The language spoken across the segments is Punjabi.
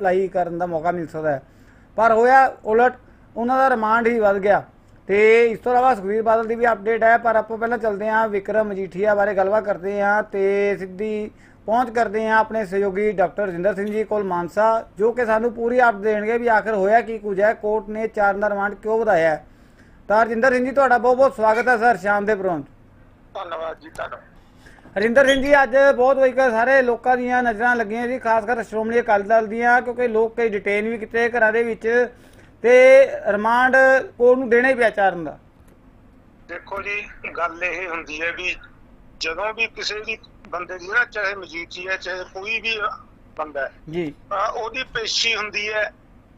ਅਪਲਾਈ ਕਰਨ ਦਾ ਮੌਕਾ ਮਿਲ ਸਕਦਾ ਹੈ। ਪਰ ਹੋਇਆ ਉਲਟ, ਉਹਨਾਂ ਦਾ ਰਿਮਾਂਡ ਹੀ ਵੱਧ ਗਿਆ। ਤੇ ਇਸ ਤੋਂ ਇਲਾਵਾ ਸੁਖਬੀਰ ਬਾਦਲ ਦੀ ਵੀ ਅਪਡੇਟ ਹੈ, ਪਰ ਆਪਾਂ ਪਹਿਲਾਂ ਚੱਲਦੇ ਹਾਂ ਵਿਕਰਮ ਮਜੀਠੀਆ ਬਾਰੇ ਗੱਲਬਾਤ ਕਰਦੇ ਹਾਂ ਤੇ ਸਿੱਧੀ ਪਹੁੰਚ ਕਰਦੇ ਹਾਂ ਆਪਣੇ ਸਹਿਯੋਗੀ ਡਾਕਟਰ ਰਜਿੰਦਰ ਸਿੰਘ ਜੀ ਕੋਲ ਮਾਨਸਾ, ਜੋ ਕਿ ਸਾਨੂੰ ਪੂਰੀ ਅਪਡੇਟ ਦੇਣਗੇ ਵੀ ਆਖਰ ਹੋਇਆ ਕੀ ਕੁਝ ਹੈ, ਕੋਰਟ ਨੇ ਚਾਰ ਦਾ ਰਿਮਾਂਡ ਕਿਉਂ ਵਧਾਇਆ ਤਾਂ ਰਜਿੰਦਰ ਸਿੰਘ ਜੀ, ਤੁਹਾਡਾ ਬਹੁਤ ਬਹੁਤ ਸਵਾਗਤ ਹੈ ਸਰ, ਸ਼ਾਮ ਦੇ ਪ੍ਰੋਗਰਾਮ ਧੰਨਵਾਦ ਜੀ ਤੁਹਾਡਾ ਹਰਿੰਦਰ ਸਿੰਘ ਜੀ ਅੱਜ ਬਹੁਤ ਵਈ ਸਾਰੇ ਲੋਕਾਂ ਦੀਆਂ ਨਜ਼ਰਾਂ ਲੱਗੀਆਂ ਸੀ ਖਾਸ ਕਰ ਸ਼੍ਰੋਮਣੀ ਅਕਾਲੀ ਦਲ ਦੀਆਂ ਕਿਉਂਕਿ ਲੋਕ ਕਈ ਡਿਟੇਨ ਵੀ ਕੀਤੇ ਘਰਾਂ ਦੇ ਵਿੱਚ ਤੇ ਰਿਮਾਂਡ ਕੋਰਟ ਨੂੰ ਦੇਣਾ ਹੀ ਪਿਆ ਚਾਰਨ ਦਾ। ਦੇਖੋ ਜੀ ਗੱਲ ਇਹ ਹੁੰਦੀ ਹੈ ਵੀ ਜਦੋਂ ਵੀ ਕਿਸੇ ਵੀ ਬੰਦੇ ਦੀ ਨਾ ਚਾਹੇ ਮਜੀਠੀ ਹੈ ਚਾਹੇ ਕੋਈ ਵੀ ਬੰਦਾ ਹੈ ਜੀ। ਉਹਦੀ ਪੇਸ਼ੀ ਹੁੰਦੀ ਹੈ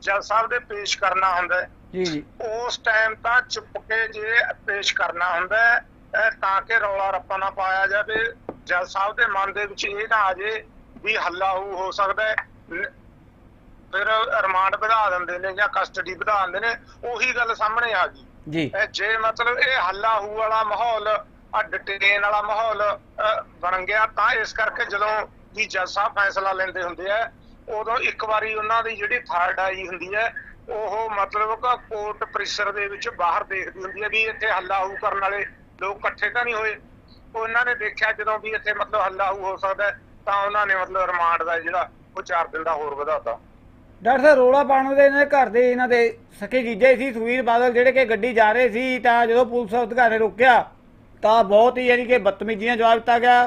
ਜੱਜ ਸਾਹਿਬ ਦੇ ਪੇਸ਼ ਕਰਨਾ ਹੁੰਦਾ ਹੈ। ਜੀ ਜੀ। ਉਸ ਟਾਈਮ ਤਾਂ ਚੁੱਪ ਕੇ ਜੇ ਪੇਸ਼ ਕਰਨਾ ਹੁੰਦਾ ਹੈ ਤਾਂ ਕਿ ਰੌਲਾ ਰੱਪਾ ਨਾ ਪਾਇਆ ਜਾਵੇ ਜੱਜ ਸਾਹਿਬ ਦੇ ਮਨ ਦੇ ਵਿੱਚ ਇਹ ਨਾ ਆ ਜੇ ਵੀ ਹੱਲਾ ਹੋ ਹੋ ਸਕਦਾ ਹੈ। ਫਿਰ ਰਿਮਾਂਡ ਵਧਾ ਦਿੰਦੇ ਨੇ ਜਾਂ ਕਸਟਡੀ ਵਧਾ ਦਿੰਦੇ ਨੇ ਉਹੀ ਗੱਲ ਸਾਹਮਣੇ ਆ ਗਈ। ਜੀ। ਇਹ ਜੇ ਮਤਲਬ ਇਹ ਹੱਲਾ ਹੂ ਵਾਲਾ ਮਾਹੌਲ ਆ ਡਿਟੇਨ ਵਾਲਾ ਮਾਹੌਲ ਬਣ ਗਿਆ ਤਾਂ ਇਸ ਕਰਕੇ ਜਦੋਂ ਵੀ ਜੱਜ ਸਾਹਿਬ ਫੈਸਲਾ ਲੈਂਦੇ ਹੁੰਦੇ ਆ ਉਦੋਂ ਇੱਕ ਵਾਰੀ ਉਹਨਾਂ ਦੀ ਜਿਹੜੀ ਥਰਡ ਆਈ ਹੁੰਦੀ ਹੈ ਉਹ ਮਤਲਬ ਕਿ ਕੋਰਟ ਪ੍ਰੀਸ਼ਰ ਦੇ ਵਿੱਚ ਬਾਹਰ ਦੇਖਦੀ ਹੁੰਦੀ ਹੈ ਵੀ ਇੱਥੇ ਹੱਲਾ ਹੂ ਕਰਨ ਵਾਲੇ ਲੋਕ ਇਕੱਠੇ ਤਾਂ ਨਹੀਂ ਹੋਏ। ਉਹਨਾਂ ਨੇ ਦੇਖਿਆ ਜਦੋਂ ਵੀ ਇੱਥੇ ਮਤਲਬ ਹੱਲਾ ਹੋ ਸਕਦਾ ਤਾਂ ਉਹਨਾਂ ਨੇ ਮਤਲਬ ਰਿਮਾਂਡ ਦਾ ਜਿਹੜਾ ਉਹ 4 ਦਿਨ ਦਾ ਹੋਰ ਵਧਾਤਾ। ਡਾਕਟਰ ਸਾਹਿਬ, ਰੋਲਾ ਪਾਉਣ ਦੇ ਇਹਨਾਂ ਘਰ ਦੇ ਇਹਨਾਂ ਦੇ ਸਕੇ ਜੀਜੇ ਸੀ ਸੁਖਬੀਰ ਬਾਦਲ ਜਿਹੜੇ ਕਿ ਗੱਡੀ ਜਾ ਰਹੇ ਸੀ, ਤਾਂ ਜਦੋਂ ਪੁਲਿਸ ਅਧਿਕਾਰੀ ਰੋਕਿਆ, ਤਾਂ ਬਹੁਤ ਹੀ ਯਾਨੀ ਕਿ ਬਦਤਮੀਜ਼ੀਆਂ ਜਵਾਬ ਦਿੱਤਾ ਗਿਆ।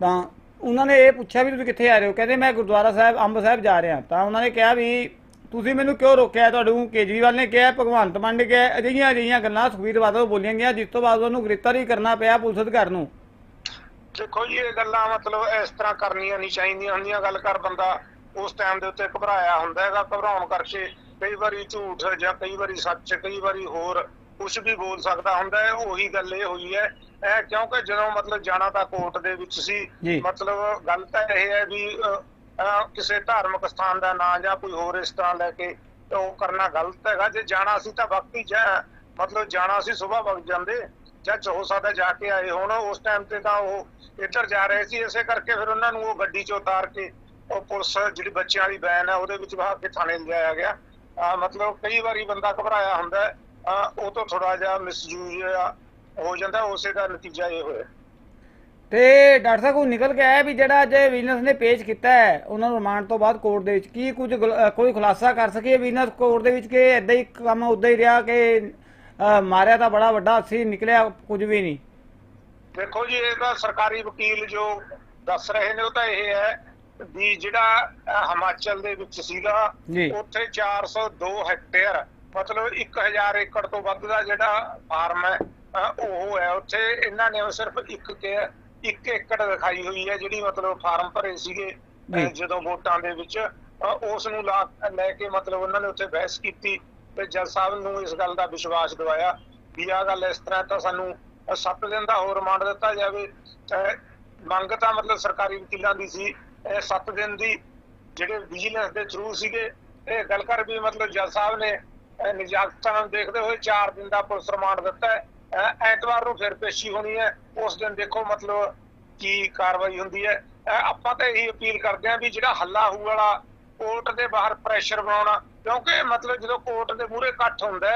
ਤਾਂ ਉਹਨਾਂ ਨੇ ਇਹ ਪੁੱਛਿਆ ਵੀ ਤੁਸੀਂ ਕਿੱਥੇ ਆ ਰਹੇ ਹੋ? ਕਹਿੰਦੇ, ਮੈਂ ਗੁਰਦੁਆਰਾ ਸਾਹਿਬ, ਅੰਬ ਸਾਹਿਬ ਜਾ ਰਿਹਾ। ਤਾਂ ਉਹਨਾਂ ਨੇ ਕਿਹਾ ਵੀ, ਤੁਸੀਂ ਮੈਨੂੰ ਕਿਉਂ ਰੋਕਿਆ ਤੁਹਾਨੂੰ ਕੇਜਰੀਵਾਲ ਨੇ ਕਿਹਾ, ਭਗਵੰਤ ਮਾਨ ਨੇ ਕਿਹਾ ਅਜਿਹੀਆਂ ਅਜਿਹੀਆਂ ਗੱਲਾਂ ਸੁਖਬੀਰ ਬਾਦਲ ਬੋਲੀਆਂ ਗਈਆਂ, ਜਿਸ ਤੋਂ ਬਾਅਦ ਉਹਨੂੰ ਗ੍ਰਿਫਤਾਰ ਹੀ ਕਰਨਾ ਪਿਆ ਪੁਲਿਸ ਅਧਿਕਾਰੀ ਨੂੰ। ਦੇਖੋ ਜੀ ਇਹ ਗੱਲਾਂ ਮਤਲਬ ਇਸ ਤਰ੍ਹਾਂ ਕਰਨੀਆਂ ਨਹੀਂ ਚਾਹੀਦੀਆਂ ਹੁੰਦੀਆਂ। ਗੱਲ ਕਰ ਬੰਦਾ ਉਸ ਟਾਈਮ ਦੇ ਉੱਤੇ ਘਬਰਾਇਆ ਹੁੰਦਾ ਹੈਗਾ ਘਬਰਾਉਣ ਕਰਕੇ ਕਈ ਵਾਰੀ ਝੂਠ ਜਾਂ ਕਈ ਵਾਰੀ ਸੱਚ ਕਈ ਵਾਰੀ ਹੋਰ ਕੁਝ ਵੀ ਬੋਲ ਸਕਦਾ ਹੁੰਦਾ ਹੈ। ਉਹੀ ਗੱਲ ਇਹ ਹੋਈ ਹੈ। ਇਹ ਕਿਉਂਕਿ ਜਦੋਂ ਮਤਲਬ ਜਾਣਾ ਤਾਂ ਕੋਰਟ ਦੇ ਵਿੱਚ ਸੀ। ਮਤਲਬ ਗੱਲ ਤਾਂ ਇਹ ਹੈ ਵੀ ਕਿਸੇ ਧਾਰਮਿਕ ਸਥਾਨ ਦਾ ਨਾਂ ਜਾਂ ਕੋਈ ਹੋਰ ਇਸ ਤਰ੍ਹਾਂ ਲੈ ਕੇ ਉਹ ਕਰਨਾ ਗਲਤ ਹੈਗਾ। ਜੇ ਜਾਣਾ ਸੀ ਤਾਂ ਵਕਤੀ ਜਾ ਮਤਲਬ ਜਾਣਾ ਸੀ ਸਵੇਰ ਵਕਤ ਜਾਂਦੇ। ਜਾਂ ਹੋ ਸਕਦਾ ਜਾ ਕੇ ਆਏ ਹੁਣ ਉਸ ਟਾਈਮ ਤੇ ਤਾਂ ਉਹ ਇੱਧਰ ਜਾ ਰਹੇ ਸੀ ਇਸੇ ਕਰਕੇ ਫਿਰ ਉਹਨਾਂ ਨੂੰ ਉਹ ਗੱਡੀ 'ਚ ਉਤਾਰ ਕੇ ਉਹ ਪੁਲਿਸ ਜਿਹੜੀ ਬੱਚਿਆਂ ਵਾਲੀ ਵੈਨ ਹੈ ਉਹਦੇ ਵਿੱਚ ਬਹਾ ਕੇ ਥਾਣੇ ਲਿਜਾਇਆ ਗਿਆ। ਅਹ ਮਤਲਬ ਕਈ ਵਾਰੀ ਬੰਦਾ ਘਬਰਾਇਆ ਹੁੰਦਾ ਹੈ, ਉਹ ਤੋਂ ਥੋੜਾ ਜਿਹਾ ਮਿਸਯੂਜ਼ ਹੋ ਜਾਂਦਾ ਉਸੇ ਦਾ ਨਤੀਜਾ ਇਹ ਹੋਇਆ। ਤੇ ਡਾਕਟਰ ਸਾਹਿਬ ਕੋਈ ਨਿਕਲ ਕੇ ਆਇਆ ਵੀ ਜਿਹੜਾ ਅੱਜ ਵਿਜੀਲੈਂਸ ਨੇ ਪੇਸ਼ ਕੀਤਾ ਹੈ ਉਹਨਾਂ ਨੂੰ ਰਿਮਾਂਡ ਤੋਂ ਬਾਅਦ ਕੋਰਟ ਦੇ ਵਿੱਚ ਕੀ ਕੁਝ ਕੋਈ ਖੁਲਾਸਾ ਕਰ ਸਕੀਏ ਵਿਜੀਲੈਂਸ ਕੋਰਟ ਦੇ ਵਿੱਚ ਕਿ ਐਦਾਂ ਹੀ ਕੰਮ ਉਦਾਂ ਹੀ ਰਿਹਾ ਕਿ ਮਾਰਿਆ ਤਾਂ ਬੜਾ ਵੱਡਾ ਸੀ ਨਿਕਲਿਆ ਕੁਝ ਵੀ ਨਹੀਂ ਦੇਖੋ ਜੀ ਇਹ ਤਾਂ ਸਰਕਾਰੀ ਵਕੀਲ ਜੋ ਦੱਸ ਰਹੇ ਨੇ ਉਹ ਤਾਂ ਇਹ ਹੈ ਵੀ ਜਿਹੜਾ ਹਿਮਾਚਲ ਦੇ ਵਿੱਚ ਸੀਗਾ। ਉੱਥੇ 402 ਹੈਕਟੇਅਰ ਮਤਲਬ 1000 ਏਕੜ ਤੋਂ ਵੱਧ ਦਾ ਜਿਹੜਾ ਫਾਰਮ ਹੈ ਉਹ ਹੈ ਉੱਥੇ ਇਹਨਾਂ ਨੇ ਸਿਰਫ ਇੱਕ ਕੇ ਇੱਕ ਏਕੜ ਦਿਖਾਈ ਹੋਈ ਹੈ ਜਿਹੜੀ ਮਤਲਬ ਫਾਰਮ ਭਰੇ ਸੀਗੇ। ਜਦੋਂ ਵੋਟਾਂ ਦੇ ਵਿੱਚ ਉਸ ਨੂੰ ਲਾ ਲੈ ਕੇ ਮਤਲਬ ਉਹਨਾਂ ਨੇ ਉੱਥੇ ਬਹਿਸ ਕੀਤੀ ਤੇ ਜੱਜ ਸਾਹਿਬ ਨੂੰ ਇਸ ਗੱਲ ਦਾ ਵਿਸ਼ਵਾਸ ਦਿਵਾਇਆ ਵੀ ਆਹ ਗੱਲ ਇਸ ਤਰ੍ਹਾਂ ਤਾਂ ਸਾਨੂੰ 7 ਦਿਨ ਦਾ ਹੋਰ ਰਿਮਾਂਡ ਦਿੱਤਾ ਜਾਵੇ। ਮੰਗ ਤਾਂ ਮਤਲਬ ਸਰਕਾਰੀ ਵਕੀਲਾਂ ਦੀ ਸੀ 7 ਦਿਨ ਦੀ ਜਿਹੜੇ ਵਿਜੀਲੈਂਸ ਦੇ ਥਰੂ ਸੀਗੇ ਇਹ ਗੱਲ ਕਰ ਵੀ ਮਤਲਬ ਜੱਜ ਸਾਹਿਬ ਨੇ ਅਹ, ਨੂੰ ਦੇਖਦੇ ਹੋਏ 4 ਦਿਨ ਦਾ ਪੁਲਿਸ ਰਿਮਾਂਡ ਦਿੱਤਾ ਹੈ। ਐਤਵਾਰ ਨੂੰ ਫਿਰ ਪੇਸ਼ੀ ਹੋਣੀ ਹੈ ਉਸ ਦਿਨ ਦੇਖੋ ਮਤਲਬ ਕੀ ਕਾਰਵਾਈ ਹੁੰਦੀ ਹੈ। ਆਪਾਂ ਤਾਂ ਇਹੀ ਅਪੀਲ ਕਰਦੇ ਹਾਂ ਵੀ ਜਿਹੜਾ ਹੱਲਾ ਹੂ ਵਾਲਾ ਕੋਰਟ ਦੇ ਬਾਹਰ ਪ੍ਰੈਸ਼ਰ ਬਣਾਉਣਾ ਕਿਉਂਕਿ ਮਤਲਬ ਜਦੋਂ ਕੋਰਟ ਦੇ ਮੂਹਰੇ ਇਕੱਠ ਹੁੰਦਾ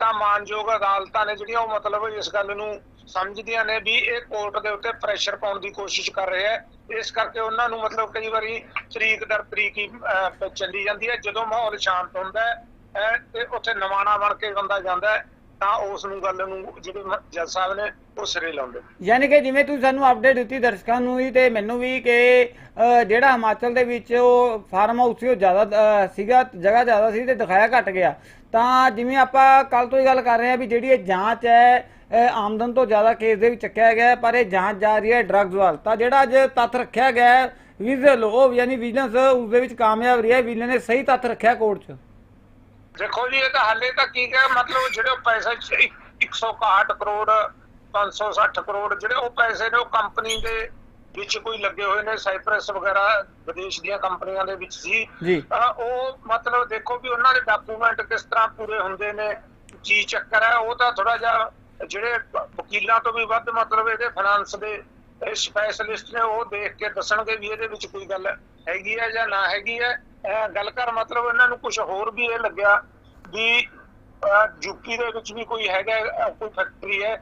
ਤਾਂ ਮਾਨਯੋਗ ਅਦਾਲਤਾਂ ਨੇ ਜਿਹੜੀਆਂ ਉਹ ਮਤਲਬ ਇਸ ਗੱਲ ਨੂੰ ਸਮਝਦੀਆਂ ਨੇ ਵੀ ਇਹ ਕੋਰਟ ਦੇ ਉੱਤੇ ਪ੍ਰੈਸ਼ਰ ਪਾਉਣ ਦੀ ਕੋਸ਼ਿਸ਼ ਕਰ ਰਿਹਾ ਹੈ। ਇਸ ਕਰਕੇ ਉਹਨਾਂ ਨੂੰ ਮਤਲਬ ਕਈ ਵਾਰੀ ਤਰੀਕ ਦਰ ਤਰੀਕ ਹੀ ਚੱਲੀ ਜਾਂਦੀ ਹੈ। ਜਦੋਂ ਮਾਹੌਲ ਸ਼ਾਂਤ ਹੁੰਦਾ ਹੈ ਤੇ ਉੱਥੇ ਨਵਾਣਾ ਬਣ ਕੇ ਬੰਦਾ ਜਾਂਦਾ ਹੈ ਤਾਂ ਉਸ ਨੂੰ ਗੱਲ ਨੂੰ ਜਿਹੜੇ ਜੱਜ ਸਾਹਿਬ ਨੇ ਉਹ ਸਿਰੇ ਲਾਉਂਦੇ। ਯਾਨੀ ਕਿ ਜਿਵੇਂ ਤੁਸੀਂ ਸਾਨੂੰ ਅਪਡੇਟ ਦਿੱਤੀ ਦਰਸ਼ਕਾਂ ਨੂੰ ਵੀ ਤੇ ਮੈਨੂੰ ਵੀ ਕਿ ਜਿਹੜਾ ਹਿਮਾਚਲ ਦੇ ਵਿੱਚ ਉਹ ਫਾਰਮ ਹਾਊਸ ਸੀ, ਉਹ ਜ਼ਿਆਦਾ ਸੀਗਾ, ਜਗ੍ਹਾ ਜ਼ਿਆਦਾ ਸੀ ਤੇ ਦਿਖਾਇਆ ਘਟ ਗਿਆ। ਤਾਂ ਜਿਵੇਂ ਆਪਾਂ ਕੱਲ ਤੋਂ ਹੀ ਗੱਲ ਕਰ ਰਹੇ ਹਾਂ ਵੀ ਜਿਹੜੀ ਇਹ ਜਾਂਚ ਹੈ ਆਮਦਨ ਤੋਂ ਜ਼ਿਆਦਾ ਕੇਸ ਦੇ ਵਿੱਚ ਚੱਕਿਆ ਗਿਆ, ਪਰ ਇਹ ਜਾਂਚ ਜਾ ਰਹੀ ਹੈ ਡਰੱਗਸ ਵੱਲ। ਤਾਂ ਜਿਹੜਾ ਅੱਜ ਤੱਥ ਰੱਖਿਆ ਗਿਆ ਹੈ ਵਿਜ਼ਲ, ਉਹ ਯਾਨੀ ਵਿਜੀਲੈਂਸ ਉਸ ਦੇ ਵਿੱਚ ਕਾਮਯਾਬ ਰਹੀ ਹੈ ਵਿਜੀਲੈਂਸ ਨੇ ਸਹੀ ਤੱਥ ਰੱਖਿਆ ਕੋਰਟ 'ਚ। ਦੇਖੋ ਜੀ ਇਹ ਤਾਂ ਹਾਲੇ ਤੱਕ ਕੀ ਹੈ ਮਤਲਬ ਜਿਹੜੇ ਪੈਸੇ ਚ ਇੱਕ- 161 ਕਰੋੜ 560 ਕਰੋੜ ਜਿਹੜੇ ਉਹ ਪੈਸੇ ਨੇ ਉਹ ਕੰਪਨੀ ਦੇ ਵਿੱਚ ਕੋਈ ਲੱਗੇ ਹੋਏ ਨੇ ਸਾਈਪ੍ਰੈਸ ਵਗੈਰਾ ਵਿਦੇਸ਼ ਦੀਆਂ ਕੰਪਨੀਆਂ ਦੇ ਵਿੱਚ ਸੀ। ਉਹ ਮਤਲਬ ਦੇਖੋ ਵੀ ਉਹਨਾਂ ਦੇ ਡਾਕੂਮੈਂਟ ਕਿਸ ਤਰ੍ਹਾਂ ਪੂਰੇ ਹੁੰਦੇ ਨੇ ਕੀ ਚੱਕਰ ਹੈ ਉਹ ਤਾਂ ਥੋੜਾ ਜਿਹਾ ਜਿਹੜੇ ਵਕੀਲਾਂ ਤੋਂ ਵੀ ਵੱਧ ਮਤਲਬ ਇਹਦੇ ਫਾਈਨਾਂਸ ਦੇ ਸਪੈਸ਼ਲਿਸਟ ਨੇ ਉਹ ਦੇਖ ਕੇ ਦੱਸਣਗੇ ਵੀ ਇਹਦੇ ਵਿੱਚ ਕੋਈ ਗੱਲ ਹੈਗੀ ਹੈ ਜਾਂ ਨਾ ਹੈਗੀ ਹੈ। ਗੱਲ ਕਰ ਮਤਲਬ ਇਹਨਾਂ ਨੂੰ ਕੁਝ ਹੋਰ ਵੀ ਇਹ ਲੱਗਿਆ ਵੀ ਯੂਪੀ ਦੇ ਵਿੱਚ ਵੀ ਕੋਈ ਹੈਗਾ ਕੋਈ ਫੈਕਟਰੀ ਹੈ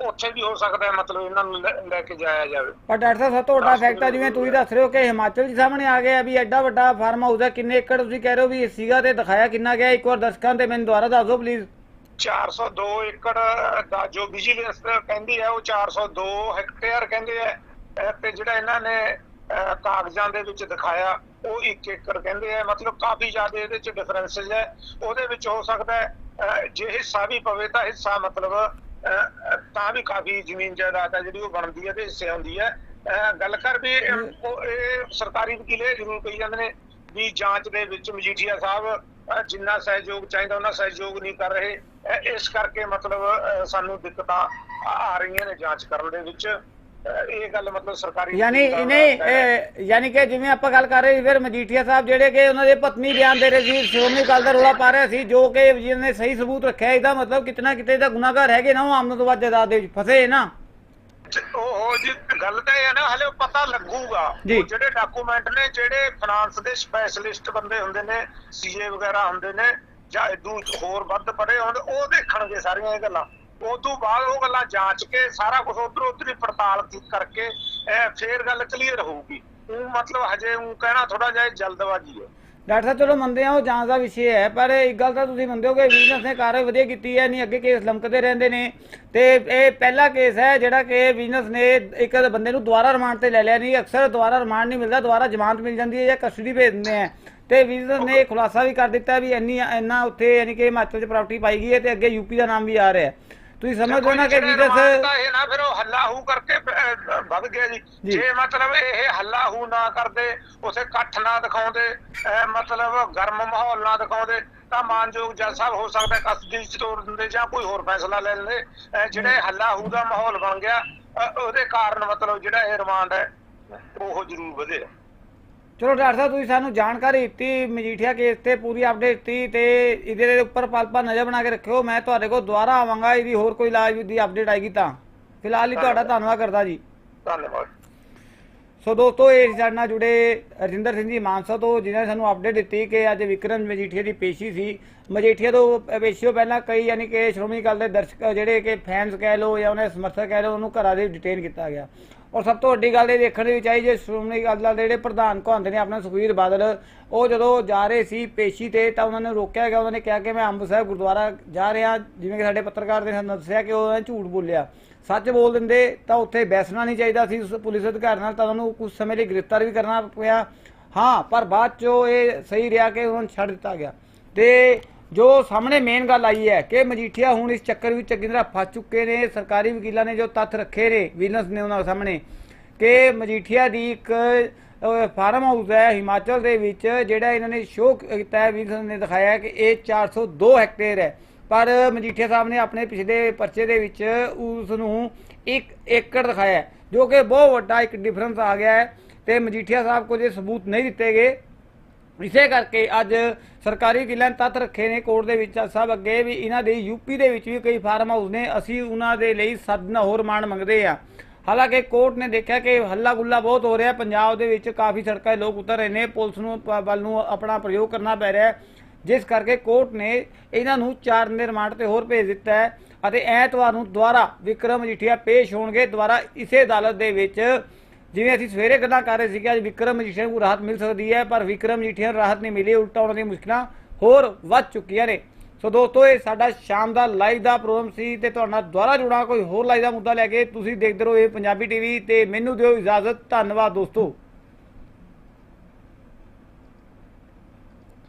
ਉੱਥੇ ਵੀ ਹੋ ਸਕਦਾ ਹੈ ਮਤਲਬ ਇਹਨਾਂ ਨੂੰ ਲੈ- ਕੇ ਜਾਇਆ ਜਾਵੇ। ਪਰ ਡਾਕਟਰ ਸਾਹਿਬ ਸਭ ਤੋਂ ਵੱਡਾ ਫੈਕਟ ਆ ਜਿਵੇਂ ਤੁਸੀਂ ਦੱਸ ਰਹੇ ਹੋ ਕਿ ਹਿਮਾਚਲ ਜੀ ਸਾਹਮਣੇ ਆ ਗਿਆ ਵੀ ਐਡਾ ਵੱਡਾ ਫਾਰਮ ਹਾਊਸ ਹੈ ਕਿੰਨੇ ਏਕੜ ਤੁਸੀਂ ਕਹਿ ਰਹੇ ਹੋ ਵੀ ਸੀਗਾ ਤੇ ਦਿਖਾਇਆ ਕਿੰਨਾ ਗਿਆ ਇੱਕ ਵਾਰ ਦਰਸ਼ਕਾਂ ਤੇ ਮੈਨੂੰ ਦੁਬਾਰਾ ਦੱਸ ਦਿਓ ਪਲੀਜ਼ 402 ਏਕੜ ਦਾ ਜੋ ਵਿਜੀਲੈਂਸ ਕਹਿੰਦੀ ਹੈ ਉਹ 402 ਹੈਕਟੇਅਰ ਕਹਿੰਦੇ ਆ ਅਹ ਤੇ ਜਿਹੜਾ ਇਹਨਾਂ ਨੇ ਕਾਗਜ਼ਾਂ ਦੇ ਵਿੱਚ ਦਿਖਾਇਆ ਉਹ 1 ਏਕੜ ਕਹਿੰਦੇ ਆ ਮਤਲਬ ਕਾਫੀ ਜ਼ਿਆਦਾ ਇਹਦੇ ਵਿੱਚ ਡਿਫਰੈਂਸਸ ਹੈ। ਉਹਦੇ ਵਿੱਚ ਹੋ ਸਕਦਾ ਜੇ ਹਿੱਸਾ ਵੀ ਪਵੇ ਤਾਂ ਹਿੱਸਾ ਮਤਲਬ ਤਾਂ ਵੀ ਕਾਫੀ ਜ਼ਮੀਨ ਜਾਇਦਾਦ ਹੈ ਜਿਹੜੀ ਉਹ ਬਣਦੀ ਹੈ ਤੇ ਹਿੱਸੇ ਹੁੰਦੀ ਹੈ। ਗੱਲ ਕਰ ਵੀ ਇਹ ਸਰਕਾਰੀ ਵਕੀਲ ਜ਼ਰੂਰ ਕਹੀ ਜਾਂਦੇ ਨੇ ਵੀ ਜਾਂਚ ਦੇ ਵਿੱਚ ਮਜੀਠੀਆ ਸਾਹਿਬ ਜਿੰਨਾ ਸਹਿਯੋਗ ਚਾਹੀਦਾ ਉਹਨਾਂ ਸਹਿਯੋਗ ਨਹੀਂ ਕਰ ਰਹੇ। ਇਸ ਕਰਕੇ ਮਤਲਬ ਸਾਨੂੰ ਦਿੱਕਤਾਂ ਆ ਰਹੀਆਂ ਨੇ ਜਾਂਚ ਕਰਨ ਦੇ ਵਿੱਚ। ਇਹ ਗੱਲ ਮਤਲਬ ਸਰਕਾਰੀ ਯਾਨੀ ਇਹਨੇ ਯਾਨੀ ਕਿ ਜਿਵੇਂ ਆਪਾਂ ਗੱਲ ਕਰ ਰਹੇ ਸੀ ਫਿਰ ਮਜੀਠੀਆ ਸਾਹਿਬ ਜਿਹੜੇ ਕਿ ਉਹਨਾਂ ਦੇ ਪਤਨੀ ਬਿਆਨ ਦੇ ਰਹੇ ਸੀ ਸ਼੍ਰੋਮਣੀ ਅਕਾਲੀ ਦਾ ਰੋਲਾ ਪਾ ਰਹੇ ਸੀ ਜੋ ਕਿ ਜਿਹਨੇ ਸਹੀ ਸਬੂਤ ਰੱਖਿਆ ਇਹਦਾ ਮਤਲਬ ਕਿਤਨਾ ਕਿਤੇ ਦਾ ਗੁਨਾਹਗਾਰ ਹੈਗੇ ਨਾ ਉਹ ਆਮਦ ਵੱਧ ਜਾਇਦਾਦ ਦੇ ਵਿੱਚ ਫਸੇ ਨਾ। ਉਹ ਜੀ ਗੱਲ ਤਾਂ ਇਹ ਹੈ ਨਾ ਹਲੇ ਪਤਾ ਲੱਗੂਗਾ। ਜਿਹੜੇ ਡਾਕੂਮੈਂਟ ਨੇ ਜਿਹੜੇ ਫਾਈਨਾਂਸ ਦੇ ਸਪੈਸ਼ਲਿਸਟ ਬੰਦੇ ਹੁੰਦੇ ਨੇ ਸੀਏ ਵਗੈਰਾ ਹੁੰਦੇ ਨੇ ਜਾਂ ਇਦੂ ਹੋਰ ਵੱਧ ਪੜੇ ਹੁੰਦੇ ਉਹ ਦੇਖਣਗੇ ਸਾਰੀਆਂ ਇਹ ਗੱਲਾਂ। ਉਸ ਤੋਂ ਬਾਅਦ ਉਹ ਗੱਲਾਂ ਜਾਂਚ ਕੇ ਸਾਰਾ ਕੁਝ ਉਧਰ ਉਧਰ ਹੀ ਪੜਤਾਲ ਕਰਕੇ ਫੇਰ ਗੱਲ ਕਲੀਅਰ ਹੋਊਗੀ। ਉਹ ਮਤਲਬ ਹਜੇ ਉਹ ਕਹਿਣਾ ਥੋੜਾ ਜਿਹਾ ਜਲਦਬਾਜ਼ੀ ਹੈ। ਡਾਕਟਰ ਸਾਹਿਬ, ਚਲੋ ਮੰਨਦੇ ਆ ਉਹ ਜਾਂਚ ਦਾ ਵਿਸ਼ੇ ਹੈ, ਪਰ ਇੱਕ ਗੱਲ ਤਾਂ ਤੁਸੀਂ ਮੰਨਦੇ ਹੋ ਕਿ ਵਿਜੀਲੈਂਸ ਨੇ ਕਾਰਵਾਈ ਵਧੀਆ ਕੀਤੀ ਹੈ, ਨਹੀਂ ਅੱਗੇ ਕੇਸ ਲਮਕਦੇ ਰਹਿੰਦੇ ਨੇ। ਤੇ ਇਹ ਪਹਿਲਾ ਕੇਸ ਹੈ ਜਿਹੜਾ ਕਿ ਵਿਜੀਲੈਂਸ ਨੇ ਇੱਕ ਬੰਦੇ ਨੂੰ ਦੁਬਾਰਾ ਰਿਮਾਂਡ ਤੇ ਲੈ ਲਿਆ ਨਹੀਂ, ਅਕਸਰ ਦੁਬਾਰਾ ਰਿਮਾਂਡ ਨਹੀਂ ਮਿਲਦਾ, ਦੁਬਾਰਾ ਜ਼ਮਾਨਤ ਮਿਲ ਜਾਂਦੀ ਹੈ ਜਾਂ ਕਸਟਡੀ ਭੇਜ ਦਿੰਦੇ ਆ। ਤੇ ਵਿਜੀਲੈਂਸ ਨੇ ਖੁਲਾਸਾ ਵੀ ਕਰ ਦਿੱਤਾ ਵੀ ਇੰਨੀ, ਇੰਨਾ ਉੱਥੇ ਯਾਨੀ ਕਿ ਹਿਮਾਚਲ 'ਚ ਪ੍ਰਾਪਰਟੀ ਪਾਈ ਗਈ ਹੈ ਤੇ ਅੱਗੇ ਯੂਪੀ ਦਾ ਨਾਮ ਵੀ ਆ ਰਿਹਾ ਹੈ। ਤੁਸੀਂ ਸਮਝਦੇ ਹੋ ਨਾ ਕਿ ਦਾ ਇਹ ਨਾ ਫਿਰ ਉਹ ਹੱਲਾ ਹੂ ਕਰਕੇ ਵੱਧ ਗਿਆ ਜੀ। ਜੀ। ਮਤਲਬ ਇਹ ਹੱਲਾ ਹੂ ਨਾ ਕਰਦੇ ਉਥੇ ਇਕੱਠ ਨਾ ਦਿਖਾਉਂਦੇ ਮਤਲਬ ਗਰਮ ਮਾਹੌਲ ਨਾ ਦਿਖਾਉਂਦੇ ਤਾਂ ਮਾਨਯੋਗ ਜੱਜ ਸਾਹਿਬ ਹੋ ਸਕਦਾ ਕਸਟਡੀ ਚ ਤੋਰ ਦਿੰਦੇ ਜਾਂ ਕੋਈ ਹੋਰ ਫੈਸਲਾ ਲੈ ਲੈਂਦੇ। ਜਿਹੜੇ ਹੱਲਾ ਹੂ ਦਾ ਮਾਹੌਲ ਬਣ ਗਿਆ ਉਹਦੇ ਕਾਰਨ ਮਤਲਬ ਜਿਹੜਾ ਇਹ ਰਿਮਾਂਡ ਹੈ ਉਹ ਜ਼ਰੂਰ ਵਧਿਆ ਚਲੋ ਡਾਕਟਰ ਸਾਹਿਬ ਤੁਸੀਂ ਸਾਨੂੰ ਜਾਣਕਾਰੀ ਦਿੱਤੀ ਮਜੀਠੀਆ ਕੇਸ ਤੇ ਪੂਰੀ ਅਪਡੇਟ ਦਿੱਤੀ ਤੇ ਇਹਦੇ ਦੇ ਉੱਪਰ ਪਲਪਾ ਨਜ਼ਰ ਬਣਾ ਕੇ ਰੱਖਿਓ। ਮੈਂ ਤੁਹਾਡੇ ਕੋਲ ਦੁਬਾਰਾ ਆਵਾਂਗਾ ਇਹਦੀ ਹੋਰ ਕੋਈ ਇਲਾਜ ਦੀ ਅਪਡੇਟ ਆਏਗੀ ਤਾਂ। ਫਿਲਹਾਲ ਲਈ ਤੁਹਾਡਾ ਧੰਨਵਾਦ। ਕਰਦਾ ਜੀ। ਧੰਨਵਾਦ। ਸੋ ਦੋਸਤੋ ਇਹ ਸਾਡੇ ਨਾਲ ਜੁੜੇ ਰਜਿੰਦਰ ਸਿੰਘ ਜੀ ਮਾਨਸਾ ਤੋਂ ਜਿਨ੍ਹਾਂ ਨੇ ਸਾਨੂੰ ਅਪਡੇਟ ਦਿੱਤੀ ਕਿ ਅੱਜ ਵਿਕਰਮ ਮਜੀਠੀਆ ਦੀ ਪੇਸ਼ੀ ਸੀ। ਮਜੀਠੀਆ ਤੋਂ ਪੇਸ਼ੀ ਤੋਂ ਪਹਿਲਾਂ ਕਈ ਯਾਨੀ ਕਿ ਸ਼੍ਰੋਮਣੀ ਅਕਾਲੀ ਦੇ ਦਰਸ਼ਕ ਜਿਹੜੇ ਕਿ ਫੈਨਸ ਕਹਿ ਲਓ ਜਾਂ ਉਹਨੇ ਸਮਰਥਕ ਕਹਿ ਲਓ ਉਹਨੂੰ ਘਰਾਂ ਦੇ ਡਿਟੇਨ ਕੀਤਾ ਗਿਆ। ਔਰ ਸਭ ਤੋਂ ਵੱਡੀ ਗੱਲ ਇਹ ਦੇਖਣ ਦੀ ਚਾਹੀ ਜੇ ਸ਼੍ਰੋਮਣੀ ਅਕਾਲੀ ਦਲ ਦੇ ਜਿਹੜੇ ਪ੍ਰਧਾਨ ਕਹਾਉਂਦੇ ਨੇ ਆਪਣਾ ਸੁਖਵੀਰ ਬਾਦਲ, ਉਹ ਜਦੋਂ ਜਾ ਰਹੇ ਸੀ ਪੇਸ਼ੀ ਤੇ ਤਾਂ ਉਹਨਾਂ ਨੇ ਰੋਕਿਆ ਗਿਆ, ਉਹਨਾਂ ਨੇ ਕਿਹਾ ਕਿ ਮੈਂ ਅੰਬ ਸਾਹਿਬ ਗੁਰਦੁਆਰਾ ਜਾ ਰਿਹਾ, ਜਿਵੇਂ ਕਿ ਸਾਡੇ ਪੱਤਰਕਾਰ ਨੇ ਸਾਨੂੰ ਦੱਸਿਆ ਕਿ ਉਹਨਾਂ ਨੇ ਝੂਠ ਬੋਲਿਆ। ਸੱਚ ਬੋਲ ਦਿੰਦੇ ਤਾਂ ਉੱਥੇ ਬੈਸਣਾ ਨਹੀਂ ਚਾਹੀਦਾ ਸੀ, ਉਸ ਪੁਲਿਸ ਅਧਿਕਾਰੀ ਨਾਲ ਤਾਂ ਉਹਨੂੰ ਕੁਝ ਸਮੇਂ ਲਈ ਗ੍ਰਿਫਤਾਰ ਵੀ ਕਰਨਾ ਪਿਆ। ਹਾਂ, ਪਰ ਬਾਅਦ ਚੋਂ ਇਹ ਸਹੀ ਰਿਹਾ ਕਿ ਉਹਨਾਂ ਨੂੰ ਛੱਡ ਦਿੱਤਾ ਗਿਆ। ਤੇ ਜੋ ਸਾਹਮਣੇ ਮੇਨ ਗੱਲ ਆਈ ਹੈ ਕਿ ਮਜੀਠੀਆ ਹੁਣ ਇਸ ਚੱਕਰ ਵਿੱਚ ਚੰਗੀ ਤਰ੍ਹਾਂ ਫਸ ਚੁੱਕੇ ਨੇ, ਸਰਕਾਰੀ ਵਕੀਲਾਂ ਨੇ ਜੋ ਤੱਥ ਰੱਖੇ ਨੇ ਵਿਜੀਲੈਂਸ ਨੇ ਉਹਨਾਂ ਸਾਹਮਣੇ, ਕਿ ਮਜੀਠੀਆ ਦੀ ਇੱਕ ਫਾਰਮ ਹਾਊਸ ਹੈ ਹਿਮਾਚਲ ਦੇ ਵਿੱਚ, ਜਿਹੜਾ ਇਹਨਾਂ ਨੇ ਸ਼ੋਅ ਕੀਤਾ ਹੈ ਵਿਜੀਲੈਂਸ ਨੇ ਦਿਖਾਇਆ ਕਿ ਇਹ 402 ਹੈਕਟੇਅਰ ਹੈ। ਪਰ ਮਜੀਠੀਆ ਸਾਹਿਬ ਨੇ ਆਪਣੇ ਪਿਛਲੇ ਪਰਚੇ ਦੇ ਵਿੱਚ ਉਸ ਨੂੰ 1 ਏਕੜ ਦਿਖਾਇਆ ਜੋ ਕਿ ਬਹੁਤ ਵੱਡਾ ਇੱਕ ਡਿਫਰੈਂਸ ਆ ਗਿਆ ਹੈ ਤੇ ਮਜੀਠੀਆ ਸਾਹਿਬ ਕੋਲ ਜੇ ਸਬੂਤ ਨਹੀਂ ਦਿੱਤੇ ਗਏ। ਇਸੇ ਕਰਕੇ ਅੱਜ ਸਰਕਾਰੀ ਵਕੀਲਾਂ ਨੇ ਤੱਥ ਰੱਖੇ ਨੇ ਕੋਰਟ ਦੇ ਵਿੱਚ। ਸਭ ਅੱਗੇ ਵੀ ਇਹਨਾਂ ਦੇ ਯੂਪੀ ਦੇ ਵਿੱਚ ਵੀ ਕਈ ਫਾਰਮ ਹਾਊਸ ਨੇ। ਅਸੀਂ ਉਹਨਾਂ ਦੇ ਲਈ ਸਦਨਾ ਹੋਰ ਮਾਣ ਮੰਗਦੇ ਆ ਹਾਲਾਂਕਿ ਕੋਰਟ ਨੇ ਦੇਖਿਆ ਕਿ ਹੱਲਾ ਗੁੱਲਾ ਬਹੁਤ ਹੋ ਰਿਹਾ। ਪੰਜਾਬ ਦੇ ਵਿੱਚ ਕਾਫੀ ਸੜਕਾਂ 'ਤੇ ਲੋਕ ਉਤਰ ਰਹੇ ਨੇ। ਪੁਲਿਸ ਨੂੰ ਵੱਲ ਨੂੰ ਆਪਣਾ ਪ੍ਰਯੋਗ ਕਰਨਾ ਪੈ ਰਿਹਾ ਜਿਸ ਕਰਕੇ ਕੋਰਟ ਨੇ ਇਹਨਾਂ ਨੂੰ ਚਾਰ ਦਿਨ ਦੇ ਰਿਮਾਂਡ ਤੇ ਹੋਰ ਭੇਜ ਦਿੱਤਾ ਹੈ ਅਤੇ ਐਤਵਾਰ ਨੂੰ ਦੁਬਾਰਾ ਵਿਕਰਮ ਮਜੀਠੀਆ ਪੇਸ਼ ਹੋਣਗੇ। ਦੁਬਾਰਾ ਇਸੇ ਅਦਾਲਤ ਦੇ ਵਿੱਚ ਜਿਵੇਂ ਅਸੀਂ ਸਵੇਰੇ ਗੱਲਾਂ ਕਰ ਰਹੇ ਸੀਗੇ, ਅੱਜ ਵਿਕਰਮ ਮਜੀਠੀਆ ਨੂੰ ਰਾਹਤ ਮਿਲ ਸਕਦੀ ਹੈ, ਪਰ ਵਿਕਰਮ ਮਜੀਠੀਆ ਨੂੰ ਰਾਹਤ ਨਹੀਂ ਮਿਲੀ, ਉਲਟਾ ਉਹਨਾਂ ਦੀਆਂ ਮੁਸ਼ਕਲਾਂ ਹੋਰ ਵੱਧ ਚੁੱਕੀਆਂ ਨੇ। ਸੋ ਦੋਸਤੋ, ਇਹ ਸਾਡਾ ਸ਼ਾਮ ਦਾ ਲਾਈਵ ਦਾ ਪ੍ਰੋਗਰਾਮ ਸੀ ਤੇ ਤੁਹਾਡਾ ਨਾਲ ਦੁਬਾਰਾ ਜੁੜਾ ਕੋਈ ਹੋਰ ਲਾਈਵ ਦਾ ਮੁੱਦਾ ਲੈ ਕੇ ਤੁਸੀਂ ਦੇਖਦੇ ਰਹੋ ਇਹ ਪੰਜਾਬੀ ਟੀਵੀ ਤੇ। ਮੈਨੂੰ ਦਿਓ ਇਜਾਜ਼ਤ, ਧੰਨਵਾਦ ਦੋਸਤੋ।